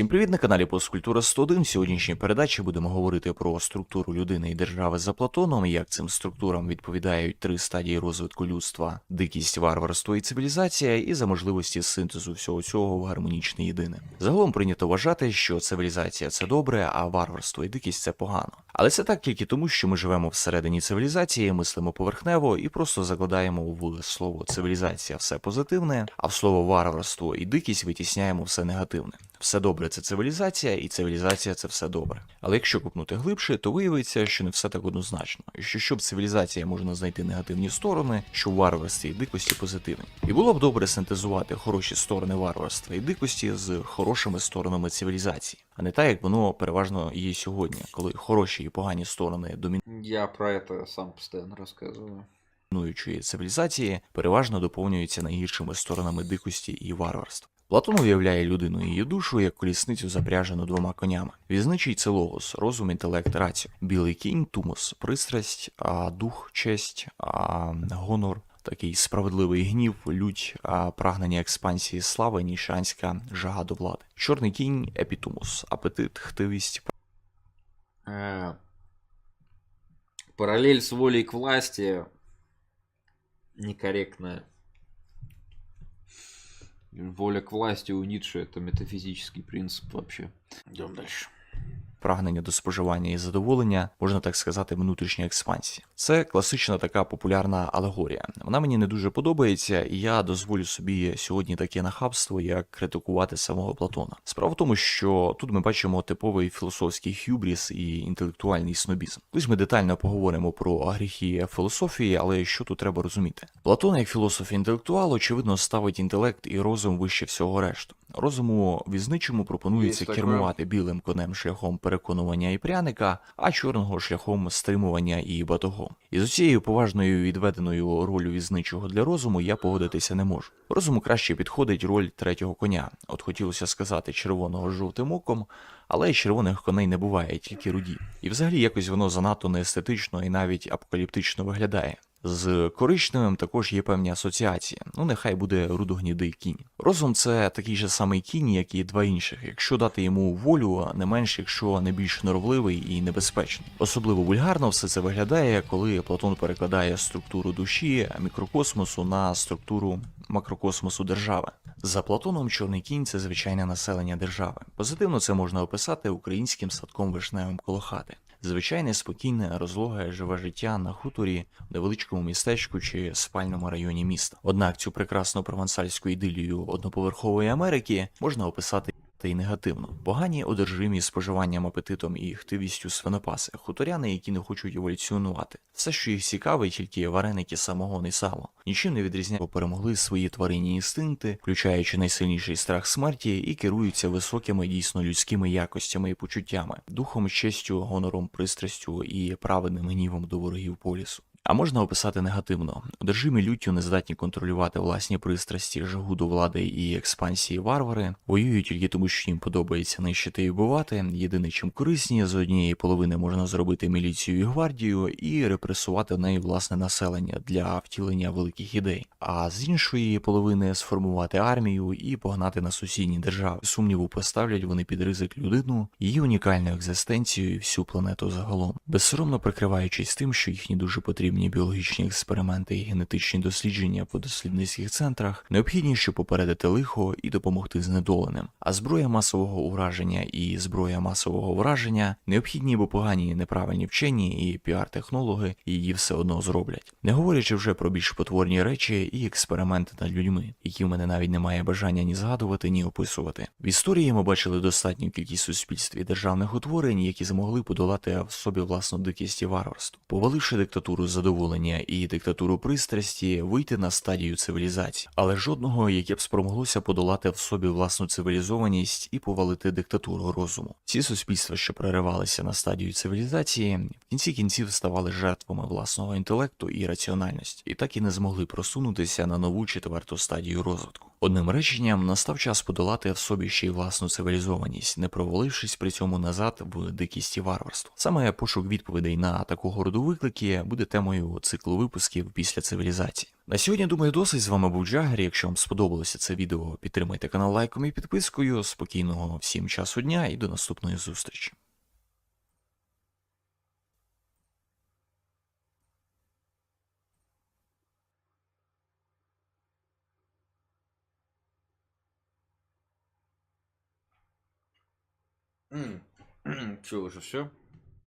Всім привіт на каналі Посткультура 101. В сьогоднішній передачі будемо говорити про структуру людини і держави за Платоном, як цим структурам відповідають три стадії розвитку людства: дикість, варварство і цивілізація, і за можливості синтезу всього цього в гармонічне єдине. Загалом прийнято вважати, що цивілізація це добре, а варварство і дикість це погано. Але це так тільки тому, що ми живемо всередині цивілізації, мислимо поверхнево і просто закладаємо в слово цивілізація все позитивне, а в слово варварство і дикість витісняємо все негативне. Все добре це цивілізація, і цивілізація це все добре. Але якщо купнути глибше, то виявиться, що не все так однозначно. І що щоб цивілізація можна знайти негативні сторони, що варварстві і дикості позитивні. І було б добре синтезувати хороші сторони варварства і дикості з хорошими сторонами цивілізації, а не так, як воно переважно є сьогодні, коли хороші і погані сторони Я про это сам постоянно рассказываю. домінуючої цивілізації переважно доповнюються найгіршими сторонами дикості і варварства. Платон уявляє людину її душу як колісницю запряжену двома конями. Візничий це логос, розум, інтелект, раціо. Білий кінь, тумус, пристрасть, а дух, честь, а гонор. Такий справедливий гнів, лють, а прагнення експансії слави, нішанська жага до влади. Чорний кінь, епітумус, апетит, хтивість, Э, Параллель с волей к власти некорректная. Воля к власти у Ницше это метафизический принцип вообще. Идем дальше. Прагнення до споживання і задоволення, можна так сказати, внутрішня експансія. Це класична така популярна алегорія. Вона мені не дуже подобається, і я дозволю собі сьогодні таке нахабство, як критикувати самого Платона. Справа в тому, що тут ми бачимо типовий філософський хюбріс і інтелектуальний снобізм. Колись ми детально поговоримо про гріхи філософії, але що тут треба розуміти? Платон, як філософ інтелектуал, очевидно, ставить інтелект і розум вище всього решту. Розуму візничому пропонується кермувати білим конем шляхом переконування і пряника, а чорного шляхом стримування і батогом. І з цією поважною відведеною ролью візничого для розуму я погодитися не можу. Розуму краще підходить роль третього коня. От хотілося сказати червоного з жовтим оком, але червоних коней не буває, тільки руді. І взагалі якось воно занадто неестетично і навіть апокаліптично виглядає. З коричневим також є певні асоціації. Ну, нехай буде рудогнідий кінь. Розум це такий же самий кінь, як і два інших, якщо дати йому волю, не менш, якщо не більш норовливий і небезпечний. Особливо вульгарно все це виглядає, коли Платон перекладає структуру душі мікрокосмосу на структуру макрокосмосу держави. За Платоном чорний кінь це звичайне населення держави. Позитивно це можна описати українським садком вишневим коло хати. Звичайне спокійне, розлоге живе життя на хуторі, невеличкому містечку чи спальному районі міста. Однак цю прекрасну провансальську ідилію одноповерхової Америки можна описати та й негативно. Погані одержимі споживанням апетитом і хтивістю свинопаси, хуторяни, які не хочуть еволюціонувати. Все, що їх цікавить, тільки вареники, самогон і сало. Нічим не відрізняє, перемогли свої тваринні інстинкти, включаючи найсильніший страх смерті, і керуються високими дійсно людськими якостями і почуттями, духом, честю, гонором, пристрастю і праведним гнівом до ворогів полісу. А можна описати негативно. Одержимі люттю не здатні контролювати власні пристрасті, жагу до влади і експансії варвари, воюють тільки тому, що їм подобається нищити і вбивати. Єдине, чим корисні, з однієї половини можна зробити міліцію і гвардію і репресувати в неї власне населення для втілення великих ідей. А з іншої половини сформувати армію і погнати на сусідні держави. Сумніву поставлять вони під ризик людину, її унікальну екзистенцію і всю планету загалом, безсоромно прикриваючись тим, що їхні дуже потрібні біологічні експерименти і генетичні дослідження по дослідницьких центрах необхідні, щоб попередити лихо і допомогти знедоленим. А зброя масового ураження і зброя масового враження необхідні, бо погані неправильні вчені і піар-технологи її все одно зроблять. Не говорячи вже про більш потворні речі і експерименти над людьми, які в мене навіть немає бажання ні згадувати, ні описувати. В історії ми бачили достатню кількість суспільств і державних утворень, які змогли подолати в собі власну дикість і варварство, поваливши диктатуру задоволення і диктатуру пристрасті, вийти на стадію цивілізації, але жодного, яке б спромоглося подолати в собі власну цивілізованість і повалити диктатуру розуму. Ці суспільства, що проривалися на стадію цивілізації, в кінці кінців ставали жертвами власного інтелекту і раціональності, і так і не змогли просунутися на нову четверту стадію розвитку. Одним реченням, настав час подолати в собі ще й власну цивілізованість, не провалившись при цьому назад в дикість і варварство. Саме пошук відповідей на такого роду виклики буде темою циклу випусків після цивілізації. На сьогодні, думаю, досить з вами був Джагер. Якщо вам сподобалося це відео, підтримайте канал лайком і підпискою. Спокійного всім часу дня і до наступної зустрічі. Че, уже все?